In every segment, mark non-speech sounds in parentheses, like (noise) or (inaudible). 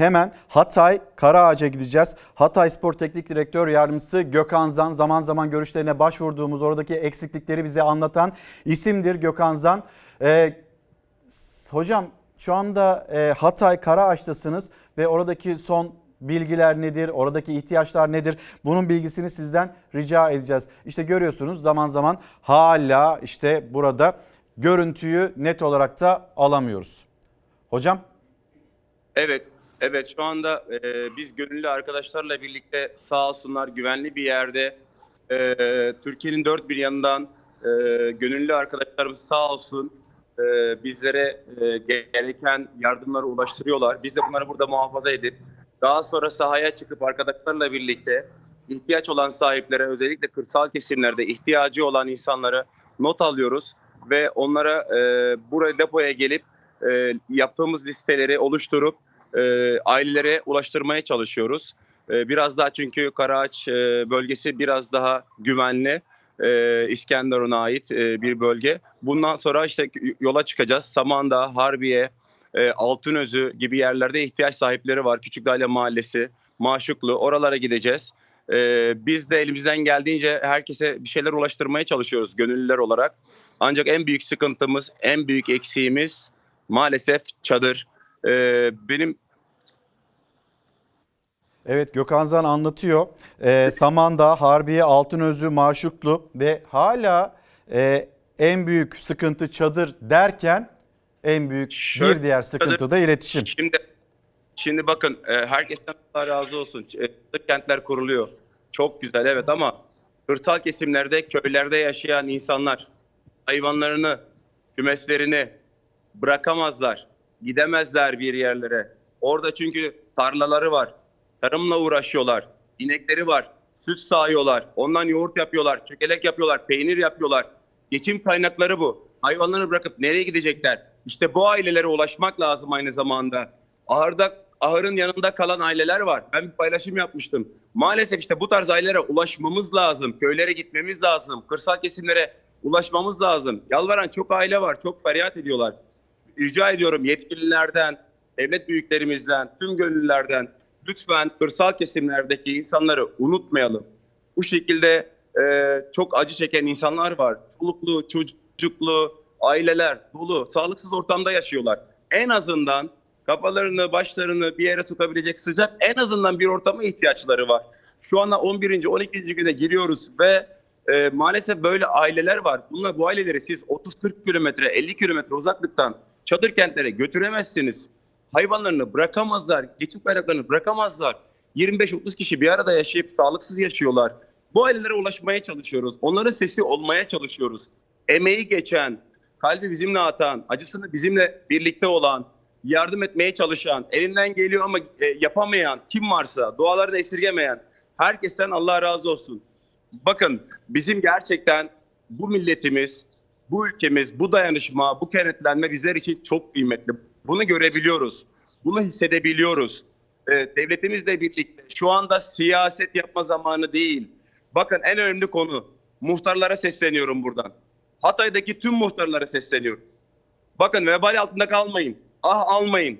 hemen Hatay Karaağaç'a gideceğiz. Hatay Spor Teknik Direktör Yardımcısı Gökhan Zan zaman zaman görüşlerine başvurduğumuz oradaki eksiklikleri bize anlatan isimdir Gökhan Zan. Ee, hocam şu anda e, Hatay Karaağaç'tasınız ve oradaki son bilgiler nedir? Oradaki ihtiyaçlar nedir? Bunun bilgisini sizden rica edeceğiz. İşte görüyorsunuz zaman zaman hala işte burada görüntüyü net olarak da alamıyoruz. Hocam Evet, evet şu anda e, biz gönüllü arkadaşlarla birlikte sağ olsunlar güvenli bir yerde e, Türkiye'nin dört bir yanından e, gönüllü arkadaşlarımız sağ olsun e, bizlere e, gereken yardımları ulaştırıyorlar. Biz de bunları burada muhafaza edip daha sonra sahaya çıkıp arkadaşlarla birlikte ihtiyaç olan sahiplere özellikle kırsal kesimlerde ihtiyacı olan insanlara not alıyoruz ve onlara e, buraya depoya gelip e, yaptığımız listeleri oluşturup e, ailelere ulaştırmaya çalışıyoruz. E, biraz daha çünkü Karaağaç e, bölgesi biraz daha güvenli. E, İskenderun'a ait e, bir bölge. Bundan sonra işte yola çıkacağız. Samandağ, Harbiye, e, Altınözü gibi yerlerde ihtiyaç sahipleri var. Küçükdaire Mahallesi, Maşuklu oralara gideceğiz. E, biz de elimizden geldiğince herkese bir şeyler ulaştırmaya çalışıyoruz gönüllüler olarak. Ancak en büyük sıkıntımız, en büyük eksiğimiz maalesef çadır. Ee, benim Evet Gökhan Zan anlatıyor. Ee, Samandağ, Harbiye, Altınözü, Maşuklu ve hala e, en büyük sıkıntı çadır derken en büyük Şöyle- bir diğer sıkıntı da iletişim. şimdi şimdi bakın e, herkesten Allah razı olsun. E, kentler kuruluyor. Çok güzel evet ama kırsal kesimlerde, köylerde yaşayan insanlar hayvanlarını, kümeslerini bırakamazlar. Gidemezler bir yerlere. Orada çünkü tarlaları var. Tarımla uğraşıyorlar. İnekleri var. Süt sağıyorlar. Ondan yoğurt yapıyorlar. Çökelek yapıyorlar. Peynir yapıyorlar. Geçim kaynakları bu. Hayvanlarını bırakıp nereye gidecekler? İşte bu ailelere ulaşmak lazım aynı zamanda. Ahırda, ahırın yanında kalan aileler var. Ben bir paylaşım yapmıştım. Maalesef işte bu tarz ailelere ulaşmamız lazım. Köylere gitmemiz lazım. Kırsal kesimlere ulaşmamız lazım. Yalvaran çok aile var. Çok feryat ediyorlar. Rica ediyorum yetkililerden, devlet büyüklerimizden, tüm gönüllülerden lütfen kırsal kesimlerdeki insanları unutmayalım. Bu şekilde e, çok acı çeken insanlar var. Çoluklu, çocuklu, aileler dolu, sağlıksız ortamda yaşıyorlar. En azından kafalarını, başlarını bir yere tutabilecek sıcak en azından bir ortama ihtiyaçları var. Şu anda 11. 12. güne giriyoruz ve e, maalesef böyle aileler var. Bunlar bu aileleri siz 30-40 kilometre, 50 kilometre uzaklıktan çadır kentlere götüremezsiniz. Hayvanlarını bırakamazlar, geçim kaynaklarını bırakamazlar. 25-30 kişi bir arada yaşayıp sağlıksız yaşıyorlar. Bu ailelere ulaşmaya çalışıyoruz. Onların sesi olmaya çalışıyoruz. Emeği geçen, kalbi bizimle atan, acısını bizimle birlikte olan, yardım etmeye çalışan, elinden geliyor ama e, yapamayan kim varsa, dualarını esirgemeyen herkesten Allah razı olsun. Bakın bizim gerçekten bu milletimiz, bu ülkemiz, bu dayanışma, bu kenetlenme bizler için çok kıymetli. Bunu görebiliyoruz. Bunu hissedebiliyoruz. Ee, devletimizle birlikte şu anda siyaset yapma zamanı değil. Bakın en önemli konu muhtarlara sesleniyorum buradan. Hatay'daki tüm muhtarlara sesleniyorum. Bakın vebal altında kalmayın. Ah almayın.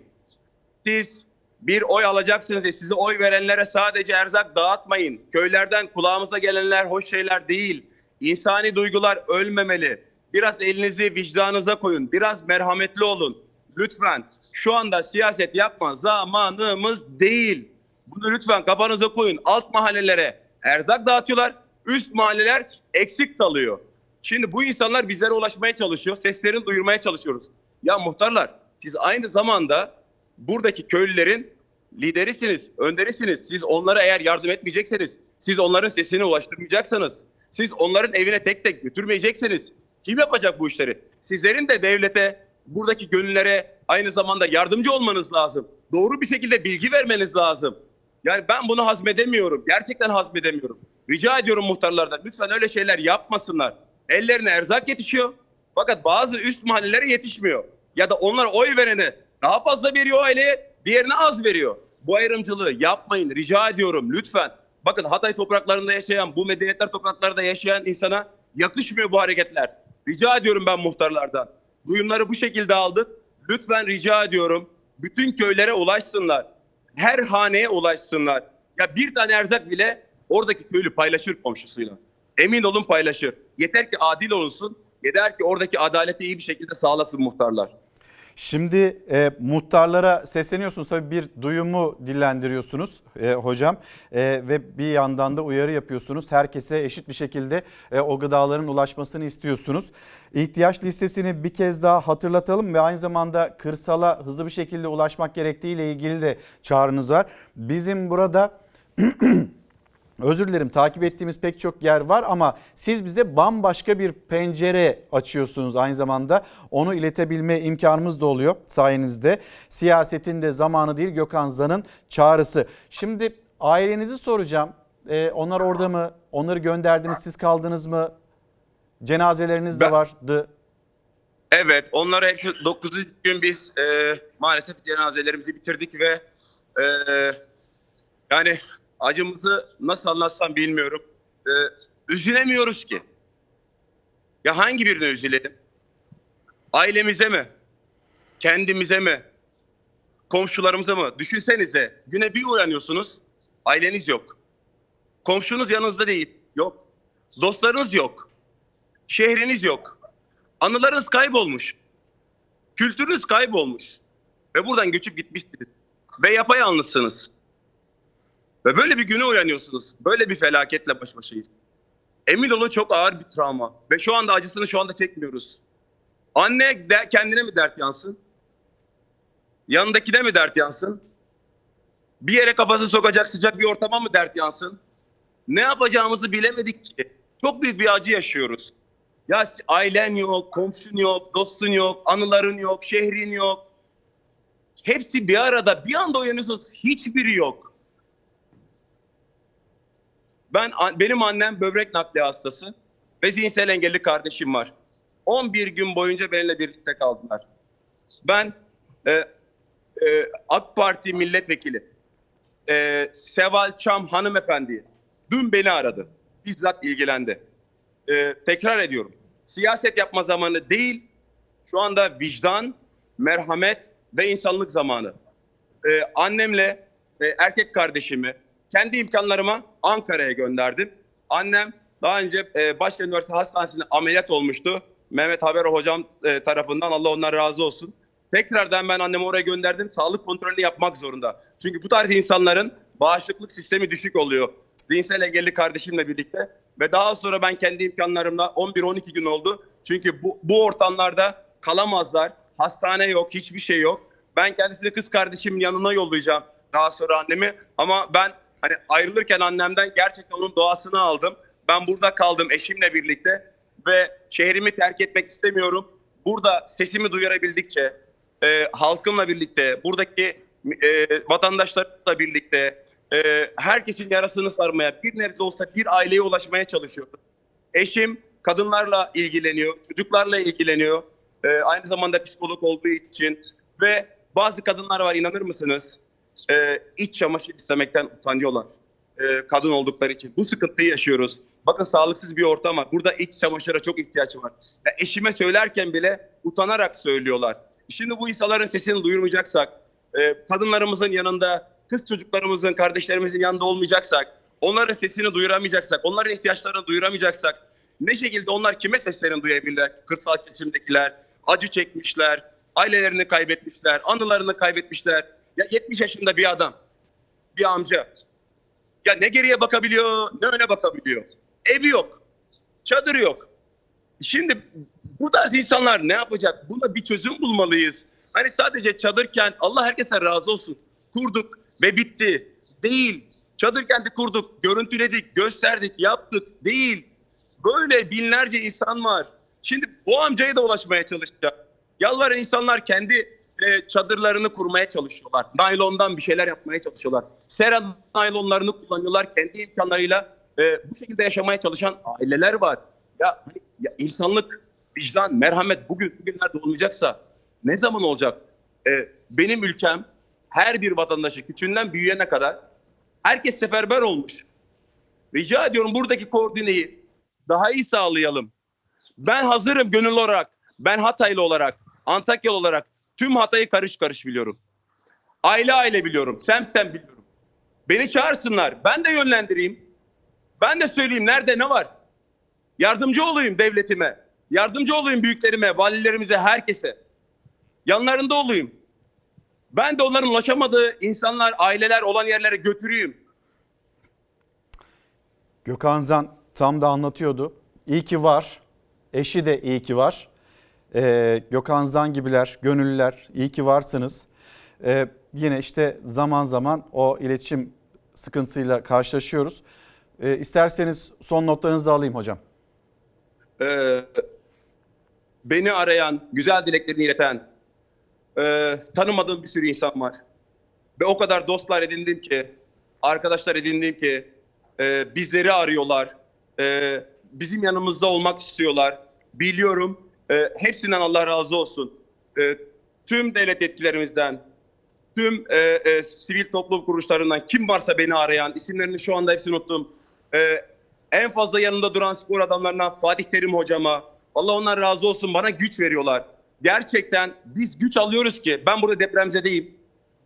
Siz bir oy alacaksınız diye size oy verenlere sadece erzak dağıtmayın. Köylerden kulağımıza gelenler hoş şeyler değil. İnsani duygular ölmemeli. Biraz elinizi vicdanınıza koyun. Biraz merhametli olun. Lütfen şu anda siyaset yapma zamanımız değil. Bunu lütfen kafanıza koyun. Alt mahallelere erzak dağıtıyorlar. Üst mahalleler eksik kalıyor. Şimdi bu insanlar bizlere ulaşmaya çalışıyor. Seslerini duyurmaya çalışıyoruz. Ya muhtarlar siz aynı zamanda buradaki köylülerin liderisiniz, önderisiniz. Siz onlara eğer yardım etmeyecekseniz, siz onların sesini ulaştırmayacaksanız, siz onların evine tek tek götürmeyecekseniz kim yapacak bu işleri? Sizlerin de devlete, buradaki gönüllere aynı zamanda yardımcı olmanız lazım. Doğru bir şekilde bilgi vermeniz lazım. Yani ben bunu hazmedemiyorum. Gerçekten hazmedemiyorum. Rica ediyorum muhtarlardan lütfen öyle şeyler yapmasınlar. Ellerine erzak yetişiyor. Fakat bazı üst mahallelere yetişmiyor. Ya da onlar oy verene daha fazla veriyor aileye, diğerine az veriyor. Bu ayrımcılığı yapmayın rica ediyorum lütfen. Bakın Hatay topraklarında yaşayan, bu medeniyetler topraklarında yaşayan insana yakışmıyor bu hareketler. Rica ediyorum ben muhtarlardan. Duyumları bu şekilde aldık. Lütfen rica ediyorum bütün köylere ulaşsınlar. her haneye ulaşsınlar. Ya bir tane erzak bile oradaki köylü paylaşır komşusuyla. Emin olun paylaşır. Yeter ki adil olunsun. Yeter ki oradaki adaleti iyi bir şekilde sağlasın muhtarlar. Şimdi e, muhtarlara sesleniyorsunuz tabii bir duyumu dillendiriyorsunuz e, hocam E, ve bir yandan da uyarı yapıyorsunuz. Herkese eşit bir şekilde e, o gıdaların ulaşmasını istiyorsunuz. İhtiyaç listesini bir kez daha hatırlatalım ve aynı zamanda kırsala hızlı bir şekilde ulaşmak gerektiği ile ilgili de çağrınız var. Bizim burada (clears throat) Özür dilerim takip ettiğimiz pek çok yer var ama siz bize bambaşka bir pencere açıyorsunuz aynı zamanda. Onu iletebilme imkanımız da oluyor sayenizde. Siyasetin de zamanı değil Gökhan Zan'ın çağrısı. Şimdi ailenizi soracağım. Ee, onlar orada mı? Onları gönderdiniz siz kaldınız mı? Cenazeleriniz de Ben- vardı. Evet, onları hep şu 9. gün biz e, maalesef cenazelerimizi bitirdik ve e, yani acımızı nasıl anlatsam bilmiyorum. E, üzülemiyoruz ki. Ya hangi birine üzülelim? Ailemize mi? Kendimize mi? Komşularımıza mı? Düşünsenize güne bir uyanıyorsunuz, aileniz yok. Komşunuz yanınızda değil, yok. Dostlarınız yok. Şehriniz yok. Anılarınız kaybolmuş. Kültürünüz kaybolmuş. Ve buradan göçüp gitmişsiniz. Ve yapayalnızsınız. Ve böyle bir güne uyanıyorsunuz. Böyle bir felaketle baş başayız. Emin olun çok ağır bir travma. Ve şu anda acısını şu anda çekmiyoruz. Anne de kendine mi dert yansın? Yanındakine mi dert yansın? Bir yere kafasını sokacak sıcak bir ortama mı dert yansın? Ne yapacağımızı bilemedik ki. Çok büyük bir acı yaşıyoruz. Ya ailen yok, komşun yok, dostun yok, anıların yok, şehrin yok. Hepsi bir arada bir anda uyanıyorsunuz. Hiçbiri yok. Ben benim annem böbrek nakli hastası ve zihinsel engelli kardeşim var. 11 gün boyunca benimle birlikte kaldılar. Ben e, e, AK Parti milletvekili e, Seval Çam hanımefendi dün beni aradı. Bizzat ilgilendi. E, tekrar ediyorum. Siyaset yapma zamanı değil. Şu anda vicdan, merhamet ve insanlık zamanı. E, annemle e, erkek kardeşimi kendi imkanlarıma Ankara'ya gönderdim. Annem daha önce e, Başka Üniversite Hastanesi'nde ameliyat olmuştu. Mehmet Haber hocam e, tarafından Allah ondan razı olsun. Tekrardan ben annemi oraya gönderdim. Sağlık kontrolünü yapmak zorunda. Çünkü bu tarz insanların bağışıklık sistemi düşük oluyor. Zihinsel engelli kardeşimle birlikte. Ve daha sonra ben kendi imkanlarımla 11-12 gün oldu. Çünkü bu, bu ortamlarda kalamazlar. Hastane yok, hiçbir şey yok. Ben kendisini kız kardeşimin yanına yollayacağım. Daha sonra annemi. Ama ben hani ayrılırken annemden gerçekten onun doğasını aldım. Ben burada kaldım eşimle birlikte ve şehrimi terk etmek istemiyorum. Burada sesimi duyurabildikçe, e, halkımla birlikte, buradaki e, vatandaşlarımla birlikte, e, herkesin yarasını sarmaya, bir nebze olsa bir aileye ulaşmaya çalışıyorum. Eşim kadınlarla ilgileniyor, çocuklarla ilgileniyor. E, aynı zamanda psikolog olduğu için ve bazı kadınlar var inanır mısınız? E, iç çamaşır istemekten utanıyorlar. E, kadın oldukları için. Bu sıkıntıyı yaşıyoruz. Bakın sağlıksız bir ortam var. Burada iç çamaşıra çok ihtiyaç var. Ya eşime söylerken bile utanarak söylüyorlar. Şimdi bu insanların sesini duyurmayacaksak, e, kadınlarımızın yanında, kız çocuklarımızın, kardeşlerimizin yanında olmayacaksak, onların sesini duyuramayacaksak, onların ihtiyaçlarını duyuramayacaksak, ne şekilde onlar kime seslerini duyabilirler? Kırsal kesimdekiler, acı çekmişler, ailelerini kaybetmişler, anılarını kaybetmişler. Ya 70 yaşında bir adam, bir amca. Ya ne geriye bakabiliyor, ne öne bakabiliyor. Evi yok, çadırı yok. Şimdi bu tarz insanlar ne yapacak? Buna bir çözüm bulmalıyız. Hani sadece çadır kent, Allah herkese razı olsun. Kurduk ve bitti. Değil. Çadır kenti kurduk, görüntüledik, gösterdik, yaptık. Değil. Böyle binlerce insan var. Şimdi bu amcaya da ulaşmaya çalışacak. Yalvaran insanlar kendi e, çadırlarını kurmaya çalışıyorlar. Naylondan bir şeyler yapmaya çalışıyorlar. Sera naylonlarını kullanıyorlar kendi imkanlarıyla. e, bu şekilde yaşamaya çalışan aileler var. Ya, ya insanlık, vicdan, merhamet bugün bugünlerde olmayacaksa ne zaman olacak? E, benim ülkem her bir vatandaşı küçüğünden büyüyene kadar herkes seferber olmuş. Rica ediyorum buradaki koordineyi daha iyi sağlayalım. Ben hazırım gönüllü olarak. Ben Hataylı olarak, Antakyalı olarak tüm Hatay'ı karış karış biliyorum. Aile aile biliyorum. Sem sem biliyorum. Beni çağırsınlar. Ben de yönlendireyim. Ben de söyleyeyim nerede ne var. Yardımcı olayım devletime. Yardımcı olayım büyüklerime, valilerimize, herkese. Yanlarında olayım. Ben de onların ulaşamadığı insanlar, aileler olan yerlere götüreyim. Gökhan Zan tam da anlatıyordu. İyi ki var. Eşi de iyi ki var. Ee, Gökhan Zan gibiler, gönüllüler iyi ki varsınız. Ee, yine işte zaman zaman o iletişim sıkıntısıyla karşılaşıyoruz. Ee, isterseniz son notlarınızı da alayım hocam. Ee, beni arayan, güzel dileklerini ileten, e, tanımadığım bir sürü insan var. Ve o kadar dostlar edindim ki, arkadaşlar edindim ki, e, bizleri arıyorlar, e, bizim yanımızda olmak istiyorlar. Biliyorum, e, hepsinden Allah razı olsun. E, tüm devlet etkilerimizden, tüm e, e, sivil toplum kuruluşlarından kim varsa beni arayan, isimlerini şu anda hepsini unuttum. E, en fazla yanında duran spor adamlarına Fatih Terim hocama, Allah ondan razı olsun bana güç veriyorlar. Gerçekten biz güç alıyoruz ki ben burada depremzedeyim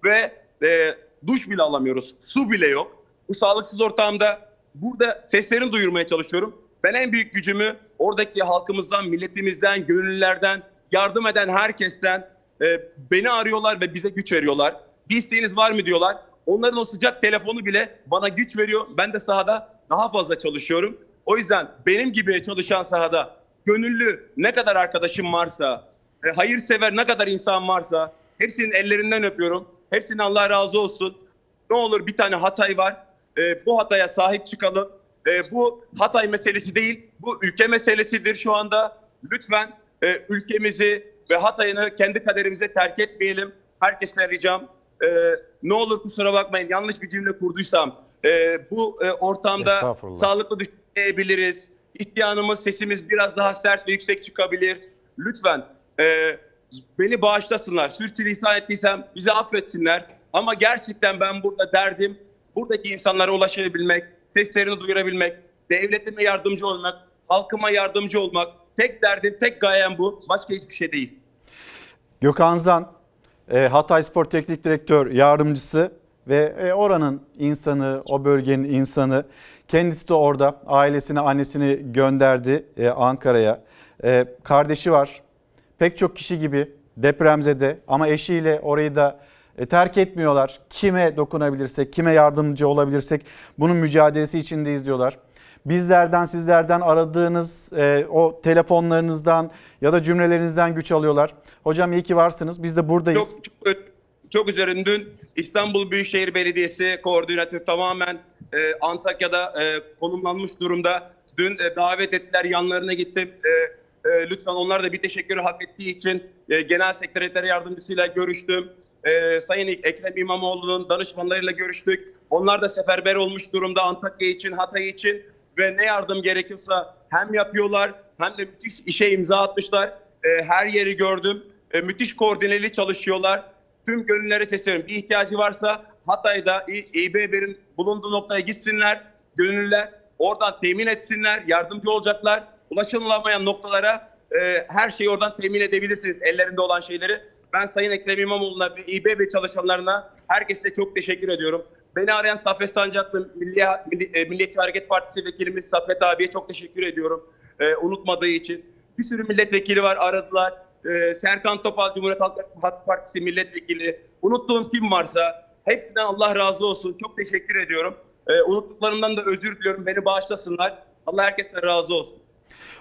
ve e, duş bile alamıyoruz, su bile yok. Bu sağlıksız ortamda burada seslerini duyurmaya çalışıyorum. Ben en büyük gücümü oradaki halkımızdan, milletimizden, gönüllülerden, yardım eden herkesten e, beni arıyorlar ve bize güç veriyorlar. Bir isteğiniz var mı diyorlar. Onların o sıcak telefonu bile bana güç veriyor. Ben de sahada daha fazla çalışıyorum. O yüzden benim gibi çalışan sahada gönüllü ne kadar arkadaşım varsa, e, hayırsever ne kadar insan varsa hepsinin ellerinden öpüyorum. Hepsine Allah razı olsun. Ne olur bir tane Hatay var. E, bu Hatay'a sahip çıkalım. E, bu Hatay meselesi değil, bu ülke meselesidir şu anda. Lütfen e, ülkemizi ve Hatay'ını kendi kaderimize terk etmeyelim. Herkese ricam. E, ne olur kusura bakmayın yanlış bir cümle kurduysam. E, bu e, ortamda sağlıklı düşünebiliriz. İsyanımız, sesimiz biraz daha sert ve yüksek çıkabilir. Lütfen e, beni bağışlasınlar. Sürçülisan ettiysem bizi affetsinler. Ama gerçekten ben burada derdim buradaki insanlara ulaşabilmek, seslerini duyurabilmek, devletime yardımcı olmak, halkıma yardımcı olmak. Tek derdim, tek gayem bu. Başka hiçbir şey değil. Gökhan Zan, e, Hatay Spor Teknik Direktör Yardımcısı ve e, oranın insanı, o bölgenin insanı. Kendisi de orada ailesini, annesini gönderdi e, Ankara'ya. Kardeşi var. Pek çok kişi gibi depremzede ama eşiyle orayı da terk etmiyorlar. Kime dokunabilirsek, kime yardımcı olabilirsek bunun mücadelesi içindeyiz diyorlar. Bizlerden, sizlerden aradığınız e, o telefonlarınızdan ya da cümlelerinizden güç alıyorlar. Hocam iyi ki varsınız. Biz de buradayız. Çok, çok, çok üzerinde dün İstanbul Büyükşehir Belediyesi koordinatör tamamen e, Antakya'da e, konumlanmış durumda. Dün e, davet ettiler, yanlarına gittim. E, e, lütfen onlar da bir teşekkürü hak ettiği için e, Genel Sekreter Yardımcısıyla görüştüm. E, Sayın Ekrem İmamoğlu'nun danışmanlarıyla görüştük. Onlar da seferber olmuş durumda Antakya için, Hatay için ve ne yardım gerekiyorsa hem yapıyorlar hem de müthiş işe imza atmışlar. E, her yeri gördüm. E, müthiş koordineli çalışıyorlar. Tüm gönüllere sesleniyorum. Bir ihtiyacı varsa Hatay'da İBB'nin bulunduğu noktaya gitsinler. Gönüllüler oradan temin etsinler. Yardımcı olacaklar. Ulaşılamayan noktalara e, her şeyi oradan temin edebilirsiniz. Ellerinde olan şeyleri. Ben Sayın Ekrem İmamoğlu'na ve İBB çalışanlarına herkese çok teşekkür ediyorum. Beni arayan Saffet Sancaklı Milli, Milli, e, Milliyetçi Hareket Partisi vekilimiz Saffet abiye çok teşekkür ediyorum. E, unutmadığı için. Bir sürü milletvekili var aradılar. E, Serkan Topal Cumhuriyet Halk Partisi milletvekili. Unuttuğum kim varsa hepsinden Allah razı olsun. Çok teşekkür ediyorum. E, unuttuklarımdan da özür diliyorum. Beni bağışlasınlar. Allah herkese razı olsun.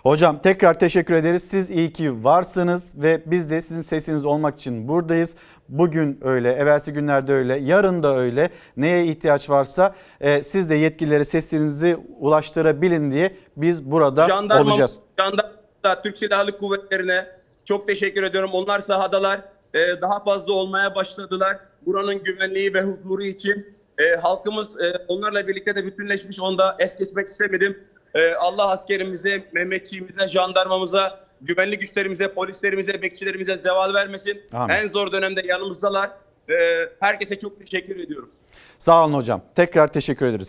Hocam tekrar teşekkür ederiz. Siz iyi ki varsınız ve biz de sizin sesiniz olmak için buradayız. Bugün öyle, evvelsi günlerde öyle, yarın da öyle. Neye ihtiyaç varsa e, siz de yetkililere seslerinizi ulaştırabilin diye biz burada Jandarma, olacağız. Jandarma, Türk Silahlı Kuvvetleri'ne çok teşekkür ediyorum. Onlar sahadalar. Ee, daha fazla olmaya başladılar. Buranın güvenliği ve huzuru için. Ee, halkımız e, onlarla birlikte de bütünleşmiş. Onu da es geçmek istemedim. Ee, Allah askerimize, Mehmetçiğimize, jandarmamıza, güvenlik güçlerimize, polislerimize, bekçilerimize zeval vermesin. Amin. En zor dönemde yanımızdalar. Ee, herkese çok teşekkür ediyorum. Sağ olun hocam. Tekrar teşekkür ederiz.